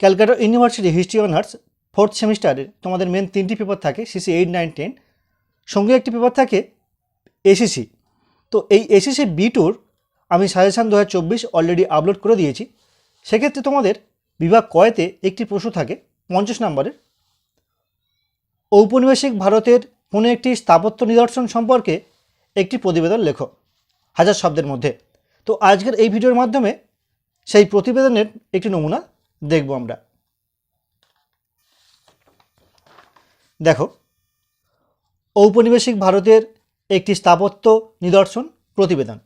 Calcutta University history honours fourth সেমিস্টারে তোমাদের main তিনটি পেপার থাকে সিসি এইট নাইন টেন সঙ্গে একটি পেপার থাকে এসিসি তো এই এসিসি বি টুর আমি সাজেশান দু হাজার চব্বিশ অলরেডি আপলোড করে দিয়েছি। সেক্ষেত্রে তোমাদের বিভাগ কয়েতে একটি প্রশ্ন থাকে, পঞ্চাশ নম্বরের। ঔপনিবেশিক ভারতের কোনো একটি স্থাপত্য নিদর্শন সম্পর্কে একটি প্রতিবেদন লেখো, হাজার শব্দের মধ্যে। তো আজকের এই ভিডিওর মাধ্যমে সেই প্রতিবেদনের একটি নমুনা দেখব আমরা। দেখো, ঔপনিবেশিক ভারতের একটি স্থাপত্য নিদর্শন, প্রতিবেদন।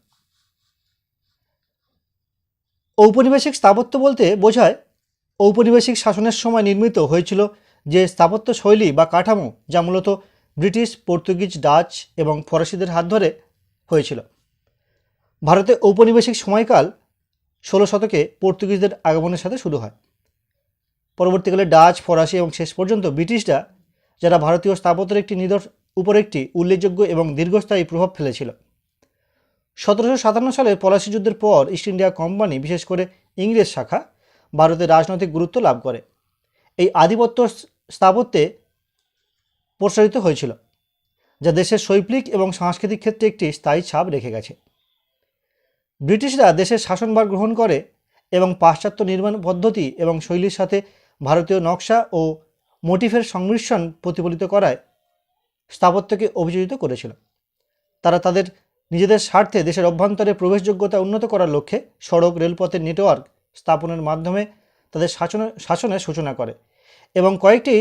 ঔপনিবেশিক স্থাপত্য বলতে বোঝায়, ঔপনিবেশিক শাসনের সময় নির্মিত হয়েছিল যে স্থাপত্য শৈলী বা কাঠামো যা মূলত ব্রিটিশ, পর্তুগিজ, ডাচ এবং ফরাসিদের হাত ধরে হয়েছিল। ভারতে ঔপনিবেশিক সময়কাল ষোলো শতকে পর্তুগিজদের আগমনের সাথে শুরু হয়। পরবর্তীকালে ডাচ, ফরাসি এবং শেষ পর্যন্ত ব্রিটিশরা, যারা ভারতীয় স্থাপত্যের একটি নিদর্শ, উপর একটি উল্লেখযোগ্য এবং দীর্ঘস্থায়ী প্রভাব ফেলেছিল। সতেরোশো সাতান্ন সালের পলাশি যুদ্ধের পর ইস্ট ইন্ডিয়া কোম্পানি, বিশেষ করে ইংরেজ শাখা, ভারতের রাজনৈতিক গুরুত্ব লাভ করে। এই আধিপত্য স্থাপত্যে প্রসারিত হয়েছিল, যা দেশের শৈল্পিক এবং সাংস্কৃতিক ক্ষেত্রে একটি স্থায়ী ছাপ রেখে গেছে। ব্রিটিশরা দেশের শাসনভার গ্রহণ করে এবং পাশ্চাত্য নির্মাণ পদ্ধতি এবং শৈলীর সাথে ভারতীয় নকশা ও মোটিফের সংমিশ্রণ প্রতিফলিত করায় স্থাপত্যকে অভিযোজিত করেছিল। তারা তাদের নিজেদের স্বার্থে দেশের অভ্যন্তরে প্রবেশযোগ্যতা উন্নত করার লক্ষ্যে সড়ক রেলপথের নেটওয়ার্ক স্থাপনের মাধ্যমে তাদের শাসন, শাসনের সূচনা করে এবং কয়েকটি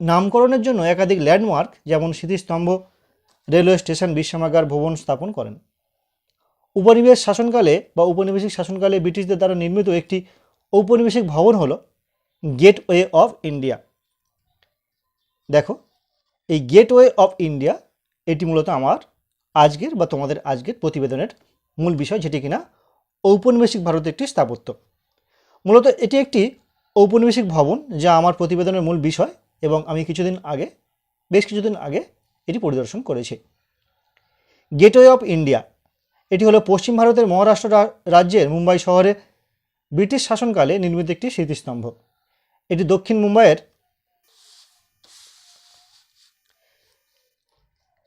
নামকরণের জন্য একাধিক ল্যান্ডমার্ক যেমন স্মৃতিস্তম্ভ রেলওয়ে স্টেশন বিশ্রামাগার ভবন স্থাপন করেন। উপনিবেশ শাসনকালে বা উপনিবেশিক শাসনকালে ব্রিটিশদের দ্বারা নির্মিত একটি ঔপনিবেশিক ভবন হল গেটওয়ে অফ ইন্ডিয়া দেখো, এই গেটওয়ে অফ ইন্ডিয়া এটি মূলত আমার আজকের বা তোমাদের আজকের প্রতিবেদনের মূল বিষয়, যেটি কিনা ঔপনিবেশিক ভারতের একটি স্থাপত্য। মূলত এটি একটি ঔপনিবেশিক ভবন যা আমার প্রতিবেদনের মূল বিষয় এবং আমি কিছুদিন আগে, বেশ কিছুদিন আগে এটি পরিদর্শন করেছি। গেটওয়ে অফ ইন্ডিয়া এটি হলো পশ্চিম ভারতের মহারাষ্ট্র রাজ্যের মুম্বাই শহরে ব্রিটিশ শাসনকালে নির্মিত একটি স্মৃতিস্তম্ভ। এটি দক্ষিণ মুম্বাইয়ের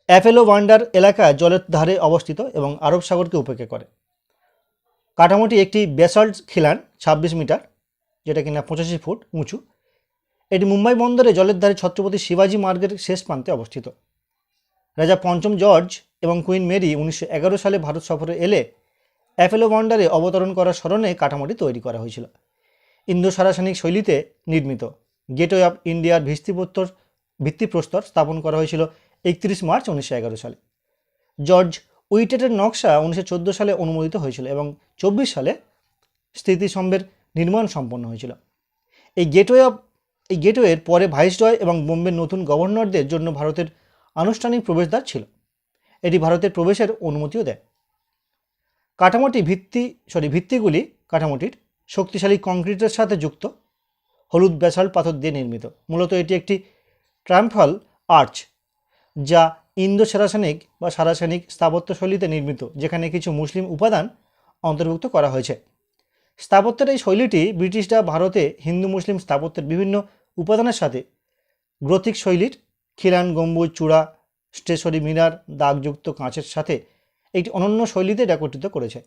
অ্যাপেলো ওয়ান্ডার এলাকায় জলের ধারে অবস্থিত এবং আরব সাগরকে উপেক্ষা করে। কাঠামোটি একটি ব্যাসল্ট খিলান, ছাব্বিশ মিটার, যেটা কিনা পঁচাশি ফুট উঁচু। এটি মুম্বাই বন্দরে জলের ধারে ছত্রপতি শিবাজি মার্গের শেষ প্রান্তে অবস্থিত। রাজা পঞ্চম জর্জ এবং কুইন মেরি উনিশশো এগারো সালে ভারত সফরে এলে অ্যাপেলো ওয়ান্ডারে অবতরণ করার স্মরণে কাঠামোটি তৈরি করা হয়েছিল। ইন্দো সারাসানিক শৈলীতে নির্মিত। গেটওয়ে অফ ইন্ডিয়ার ভিত্তিপ্রস্তর ভিত্তিপ্রস্তর স্থাপন করা হয়েছিল একত্রিশ মার্চ উনিশশো এগারো সালে। জর্জ উইটেটের নকশা উনিশশো চোদ্দ সালে অনুমোদিত হয়েছিল এবং চব্বিশ সালে স্মৃতিস্তম্ভের নির্মাণ সম্পন্ন হয়েছিল। এই গেটওয়ে অফ এই গেটওয়ের পরে ভাইসরয় এবং বোম্বের নতুন গভর্নরদের জন্য ভারতের আনুষ্ঠানিক প্রবেশদ্বার ছিল। এটি ভারতের প্রবেশের অনুমতিও দেয়। কাঠামোটি ভিত্তি, সরি, ভিত্তিগুলি কাঠামোটির শক্তিশালী কংক্রিটের সাথে যুক্ত, হলুদ ব্যাসাল্ট পাথর দিয়ে নির্মিত। মূলত এটি একটি ট্রাম্পল আর্চ, যা ইন্দো সারাসানিক বা সারাসানিক স্থাপত্যশৈলীতে নির্মিত, যেখানে কিছু মুসলিম উপাদান অন্তর্ভুক্ত করা হয়েছে। স্থাপত্যের এই শৈলীটি ব্রিটিশরা ভারতে হিন্দু মুসলিম স্থাপত্যের বিভিন্ন উপাদানের সাথে, গ্রথিক শৈলীর, খিলান, গম্বুজ, চূড়া স্টেশরি মিনার দাগযুক্ত কাঁচের সাথে একটি অনন্য শৈলীতে একত্রিত করেছে।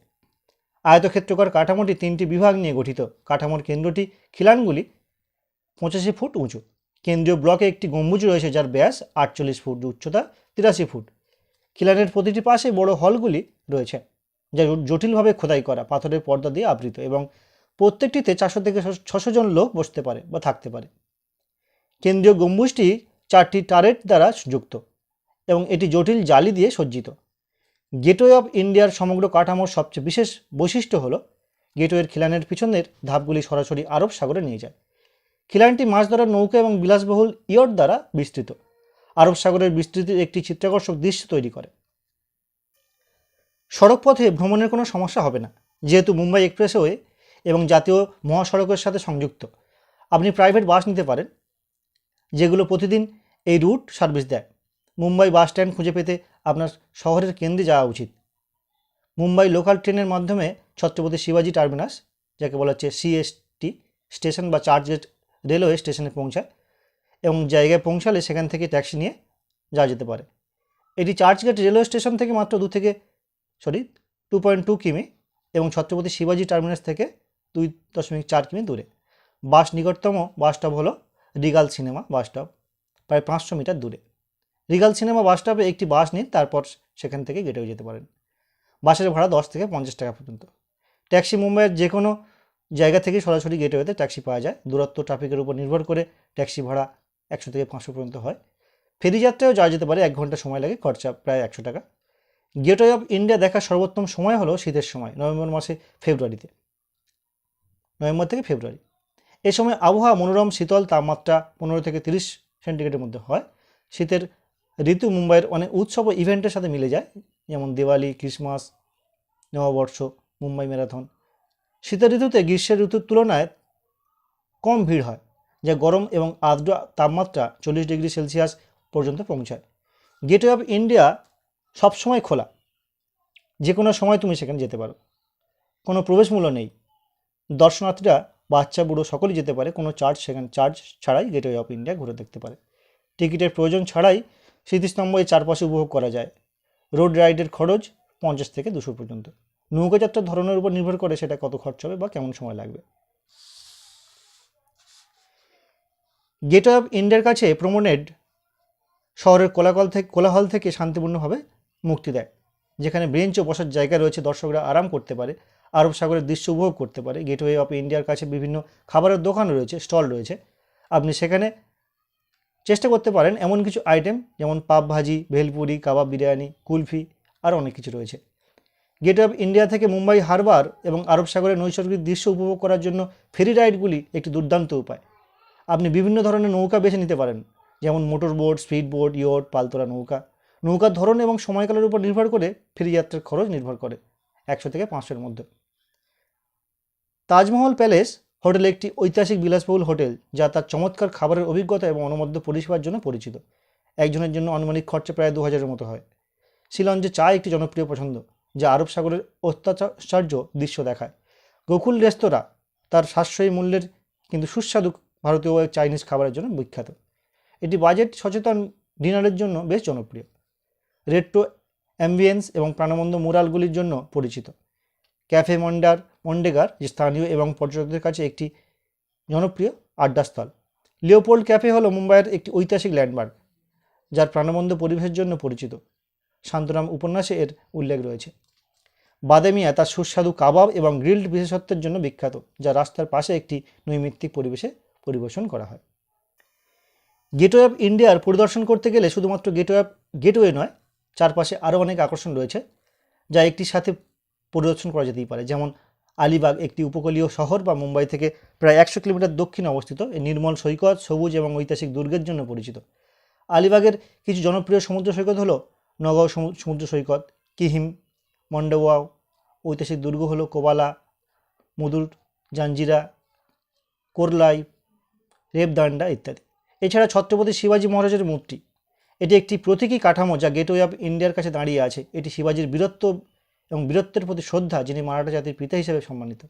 আয়তক্ষেত্রকর কাঠামোটি তিনটি বিভাগ নিয়ে গঠিত। কাঠামোর কেন্দ্রটি খিলানগুলি পঁচাশি ফুট উঁচু। কেন্দ্রীয় ব্লকে একটি গম্বুজ রয়েছে যার ব্যাস আটচল্লিশ ফুট উচ্চতা তিরাশি ফুট। খিলানের প্রতিটি পাশে বড় হলগুলি রয়েছে, যা জটিলভাবে খোদাই করা, পাথরের পর্দা দিয়ে আবৃত এবং প্রত্যেকটিতে চারশো থেকে ছশো জন লোক বসতে পারে বা থাকতে পারে। কেন্দ্রীয় গম্বুজটি চারটি টারেট দ্বারা যুক্ত। এবং এটি জটিল জালি দিয়ে সজ্জিত। গেটওয়ে অফ ইন্ডিয়ার সমগ্র কাঠামোর সবচেয়ে বিশেষ বৈশিষ্ট্য হল, গেটওয়ের খিলানের পিছনের ধাপগুলি সরাসরি আরব সাগরে নিয়ে যায়। খিলানটি মাছ ধরার নৌকা এবং বিলাসবহুল ইয়ট দ্বারা বিস্তৃত। আরব সাগরের বিস্তৃতির একটি চিত্রাকর্ষক দৃশ্য তৈরি করে। সড়কপথে ভ্রমণের কোনো সমস্যা হবে না, যেহেতু মুম্বাই এক্সপ্রেসওয়ে এবং জাতীয় মহাসড়কের সাথে সংযুক্ত। আপনি প্রাইভেট বাস নিতে পারেন, যেগুলো প্রতিদিন এই রুট সার্ভিস দেয়। মুম্বাই বাস স্ট্যান্ড খুঁজে পেতে আপনার শহরের কেন্দ্রে যাওয়া উচিত। মুম্বাই লোকাল ট্রেনের মাধ্যমে ছত্রপতি শিবাজি টার্মিনাস, যাকে বলা হচ্ছে সিএসটি স্টেশন বা চার্চ গেট রেলওয়ে স্টেশনে পৌঁছায় এবং জায়গায় পৌঁছালে সেখান থেকে ট্যাক্সি নিয়ে যাওয়া যেতে পারে। এটি চার্চগেট রেলওয়ে স্টেশন থেকে মাত্র দু থেকে, সরি টু পয়েন্ট টু কিমি এবং ছত্রপতি শিবাজি টার্মিনাস থেকে দুই দশমিক চার কিমি দূরে। বাস নিকটতম বাস স্টপ হলো রিগাল সিনেমা বাস স্টপ প্রায় পাঁচশো মিটার দূরে। রিগাল সিনেমা বাস স্টপে একটি বাস নিন, তারপর সেখান থেকে গেটেও যেতে পারেন। বাসের ভাড়া দশ থেকে পঞ্চাশ টাকা পর্যন্ত। ট্যাক্সি মুম্বাইয়ের যে কোনো জায়গা থেকে সরাসরি গেটওয়েতে ট্যাক্সি পাওয়া যায়। দূরত্ব ট্রাফিকের উপর নির্ভর করে ট্যাক্সি ভাড়া একশো থেকে পাঁচশো পর্যন্ত হয়। ফেরি যাত্রায়ও যাওয়া যেতে পারে, এক ঘণ্টা সময় লাগে, খরচা প্রায় একশো টাকা। গেটওয়ে অফ ইন্ডিয়া দেখার সর্বোত্তম সময় হলো শীতের সময়, নভেম্বর মাসে ফেব্রুয়ারিতে। নভেম্বর থেকে ফেব্রুয়ারি। এ সময় আবহাওয়া মনোরম, শীতল, তাপমাত্রা পনেরো থেকে তিরিশ সেন্টিগ্রেডের মধ্যে হয়। শীতের ঋতু মুম্বাইয়ের অনেক উৎসব ও ইভেন্টের সাথে মিলে যায়। যেমন দিওয়ালি, ক্রিসমাস, নববর্ষ, মুম্বাই ম্যারাথন। শীতের ঋতুতে গ্রীষ্মের ঋতুর তুলনায় কম ভিড় হয়, যা গরম এবং আর্দ্র তাপমাত্রা চল্লিশ ডিগ্রি সেলসিয়াস পর্যন্ত পৌঁছায়। গেটওয়ে অফ ইন্ডিয়া সবসময় খোলা। যে কোনো সময় তুমি সেখানে যেতে পারো। কোনো প্রবেশ মূল্য নেই। দর্শনার্থীরা, বাচ্চা, বুড়ো সকলেই যেতে পারে। কোনো চার্জ সেখানে চার্জ ছাড়াই গেটওয়ে অফ ইন্ডিয়া ঘুরে দেখতে পারে। টিকিটের প্রয়োজন ছাড়াই স্মৃতিস্তম্ভ এই চারপাশে উপভোগ করা যায়। রোড রাইডের খরচ পঞ্চাশ থেকে দুশো পর্যন্ত। নৌকাযাত্রার ধরনের উপর নির্ভর করে সেটা কত খরচ হবে বা কেমন সময় লাগবে। গেটওয়ে অফ ইন্ডিয়ার কাছে প্রমোনেড শহরের কোলাকল থেকে, কোলাহল থেকে শান্তিপূর্ণভাবে মুক্তি দেয়। যেখানে বেঞ্চ ও বসার জায়গা রয়েছে, দর্শকরা আরাম করতে পারে, আরব সাগরের দৃশ্য উপভোগ করতে পারে। গেটওয়ে অফ ইন্ডিয়ার কাছে বিভিন্ন খাবারের দোকান রয়েছে, স্টল রয়েছে। আপনি সেখানে চেষ্টা করতে পারেন এমন কিছু আইটেম যেমন পাপ ভাজি, ভেলপুরি, কাবাব বিরিয়ানি, কুলফি, আর অনেক কিছু রয়েছে। গেট অফ ইন্ডিয়া থেকে মুম্বাই হারবার এবং আরব সাগরের নৈসর্গিক দৃশ্য উপভোগ করার জন্য ফেরি রাইডগুলি একটি দুর্দান্ত উপায়। আপনি বিভিন্ন ধরনের নৌকা বেছে নিতে পারেন, যেমন motor boat, speed boat, yacht, পালতোলা নৌকা। নৌকার ধরন এবং সময়কালের উপর নির্ভর করে ফেরি যাত্রার খরচ নির্ভর করে, একশো থেকে পাঁচশোর মধ্যে। তাজমহল প্যালেস হোটেল একটি ঐতিহাসিক বিলাসবহুল হোটেল, যা তার চমৎকার খাবারের অভিজ্ঞতা এবং অনবদ্য পরিষেবার জন্য পরিচিত। একজনের জন্য আনুমানিক খরচা প্রায় দু হাজারের মতো হয়। শিলঞ্জে চা একটি জনপ্রিয় পছন্দ, যা আরব সাগরের অত্যাচার্য দৃশ্য দেখায়। গোকুল রেস্তোরাঁ তার সাশ্রয়ী মূল্যের কিন্তু সুস্বাদু ভারতীয় চাইনিজ খাবারের জন্য বিখ্যাত। এটি বাজেট সচেতন ডিনারের জন্য বেশ জনপ্রিয়। রেট্রো অ্যাম্বিয়েন্স এবং প্রাণবন্ত মুরালগুলির জন্য পরিচিত। ক্যাফে মন্ডার মন্ডেগার, যে স্থানীয় এবং পর্যটকদের কাছে একটি জনপ্রিয় আড্ডাস্থল। লিওপোল্ড ক্যাফে হলো মুম্বাইয়ের একটি ঐতিহাসিক ল্যান্ডমার্ক, যার প্রাণবন্ত পরিবেশের জন্য পরিচিত। শান্তরাম উপন্যাসে এর উল্লেখ রয়েছে। বাদামিয়া তার সুস্বাদু কাবাব এবং গ্রিল্ড বিশেষত্বের জন্য বিখ্যাত, যা রাস্তার পাশে একটি নৈমিত্তিক পরিবেশে পরিবেশন করা হয়। গেটওয়ে অফ ইন্ডিয়ার পরিদর্শন করতে গেলে শুধুমাত্র গেটওয়ে অফ গেটওয়ে নয়, চারপাশে আরও অনেক আকর্ষণ রয়েছে, যা একটির সাথে পরিদর্শন করা যেতেই পারে। যেমন আলিবাগ একটি উপকূলীয় শহর বা মুম্বাই থেকে প্রায় একশো কিলোমিটার দক্ষিণে অবস্থিত। এই নির্মল সৈকত সবুজ এবং ঐতিহাসিক দুর্গের জন্য পরিচিত। আলিবাগের কিছু জনপ্রিয় সমুদ্র সৈকত হলো নগাঁও সমুদ্র সৈকত, কিহিম মন্ডোয়াও ঐতিহাসিক দুর্গ হলো কোবালা মধুর জাঞ্জিরা, কোরলাই, রেবদান্ডা ইত্যাদি। এছাড়া ছত্রপতি শিবাজী মহারাজের মূর্তি। এটি একটি প্রতীকী কাঠামো যা গেটওয়ে অফ ইন্ডিয়ার কাছে দাঁড়িয়ে আছে। এটি শিবাজির বীরত্ব এবং বীরত্বের প্রতি শ্রদ্ধা, যিনি মারাঠা জাতির পিতা হিসেবে সম্মানিত।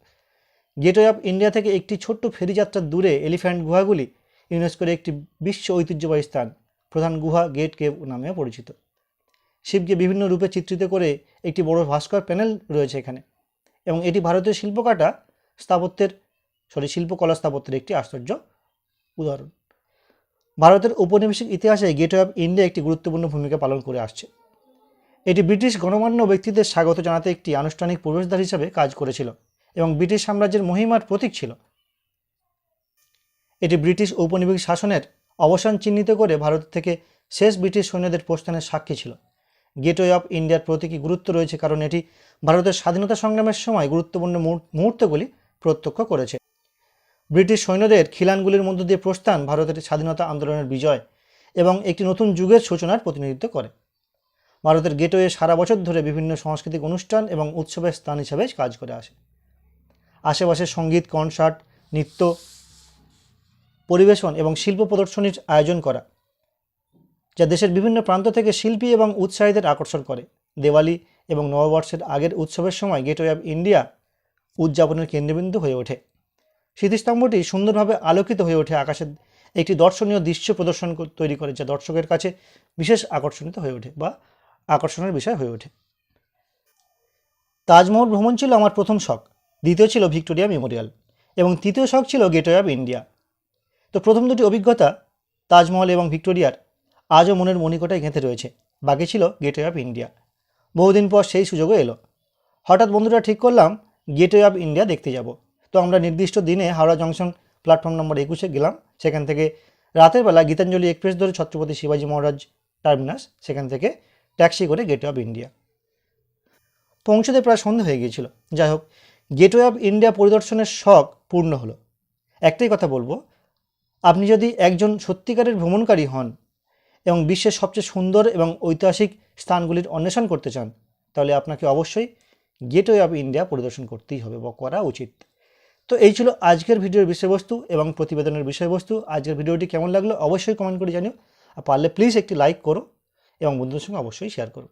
গেটওয়ে অফ ইন্ডিয়া থেকে একটি ছোট্ট ফেরি যাত্রার দূরে এলিফ্যান্ট গুহাগুলি ইউনেস্কোর একটি বিশ্ব ঐতিহ্যবাহী স্থান, প্রধান গুহা গেট কেভ নামেও পরিচিত। শিবকে বিভিন্ন রূপে চিত্রিত করে একটি বড় ভাস্কর প্যানেল রয়েছে এখানে এবং এটি ভারতীয় শিল্পকাটা স্থাপত্যের সরি শিল্পকলা স্থাপত্যের একটি আশ্চর্য উদাহরণ। ভারতের ঔপনিবেশিক ইতিহাসে গেটওয়ে অফ ইন্ডিয়া একটি গুরুত্বপূর্ণ ভূমিকা পালন করে আসছে। এটি ব্রিটিশ গণমান্য ব্যক্তিদের স্বাগত জানাতে একটি আনুষ্ঠানিক প্রবেশদ্বার হিসাবে কাজ করেছিল এবং ব্রিটিশ সাম্রাজ্যের মহিমার প্রতীক ছিল। এটি ব্রিটিশ ঔপনিবেশিক শাসনের অবসান চিহ্নিত করে ভারত থেকে শেষ ব্রিটিশ সৈন্যদের প্রস্থানের সাক্ষী ছিল। গেটওয়ে অফ ইন্ডিয়ার প্রতীকী গুরুত্ব রয়েছে কারণ এটি ভারতের স্বাধীনতা সংগ্রামের সময় গুরুত্বপূর্ণ মুহূর্তগুলি প্রত্যক্ষ করেছে। ব্রিটিশ সৈন্যদের খিলানগুলির মধ্য দিয়ে প্রস্থান ভারতের স্বাধীনতা আন্দোলনের বিজয় এবং একটি নতুন যুগের সূচনার প্রতিনিধিত্ব করে। ভারতের গেটওয়ে সারা বছর ধরে বিভিন্ন সাংস্কৃতিক অনুষ্ঠান এবং উৎসবের স্থান হিসাবে কাজ করে আসে। আশেপাশে সংগীত কনসার্ট নৃত্য, পরিবেশন এবং শিল্প প্রদর্শনীর আয়োজন করা, যা দেশের বিভিন্ন প্রান্ত থেকে শিল্পী এবং উৎসাহীদের আকর্ষণ করে। দেওয়ালি এবং নববর্ষের আগের উৎসবের সময় গেটওয়ে অফ ইন্ডিয়া উদযাপনের কেন্দ্রবিন্দু হয়ে ওঠে। স্মৃতিস্তম্ভটি সুন্দরভাবে আলোকিত হয়ে ওঠে আকাশের একটি দর্শনীয় দৃশ্য প্রদর্শন তৈরি করে, যা দর্শকের কাছে বিশেষ আকর্ষণিত হয়ে ওঠে বা আকর্ষণের বিষয় হয়ে ওঠে। তাজমহল ভ্রমণ ছিল আমার প্রথম শখ। দ্বিতীয় ছিল ভিক্টোরিয়া মেমোরিয়াল এবং তৃতীয় শখ ছিল গেটওয়ে অফ ইন্ডিয়া। তো প্রথম দুটি অভিজ্ঞতা, তাজমহল এবং ভিক্টোরিয়ার, আজও মনের মণিকোটায় গেঁথে রয়েছে। বাকি ছিল গেটওয়ে অফ ইন্ডিয়া। বহুদিন পর সেই সুযোগও এলো। হঠাৎ বন্ধুরা ঠিক করলাম, গেটওয়ে অফ ইন্ডিয়া দেখতে যাব। তো আমরা নির্দিষ্ট দিনে হাওড়া জংশন প্ল্যাটফর্ম নম্বর একুশে গেলাম। সেখান থেকে রাতের বেলা গীতাঞ্জলি এক্সপ্রেস ধরে ছত্রপতি শিবাজী মহারাজ টার্মিনাস, সেখান থেকে ট্যাক্সি করে গেটওয়ে অফ ইন্ডিয়া। পৌঁছতে প্রায় সন্ধে হয়ে গিয়েছিল। যাই হোক গেটওয়ে অফ ইন্ডিয়া পরিদর্শনের শখ পূর্ণ হলো। একটাই কথা বলব, আপনি যদি একজন সত্যিকারের ভ্রমণকারী হন এবং বিশ্বের সবচেয়ে সুন্দর এবং ঐতিহাসিক স্থানগুলির অন্বেষণ করতে চান, তাহলে আপনাকে অবশ্যই গেটওয়ে অফ ইন্ডিয়া পরিদর্শন করতেই হবে, বা করা উচিত। তো এই ছিল আজকের ভিডিওর বিষয়বস্তু এবং প্রতিবেদনের বিষয়বস্তু। আজকের ভিডিওটি কেমন লাগল অবশ্যই কমেন্ট করে জানিও। আর পারলে প্লিজ একটি লাইক করো। এবং বন্ধুদের সঙ্গে অবশ্যই শেয়ার করো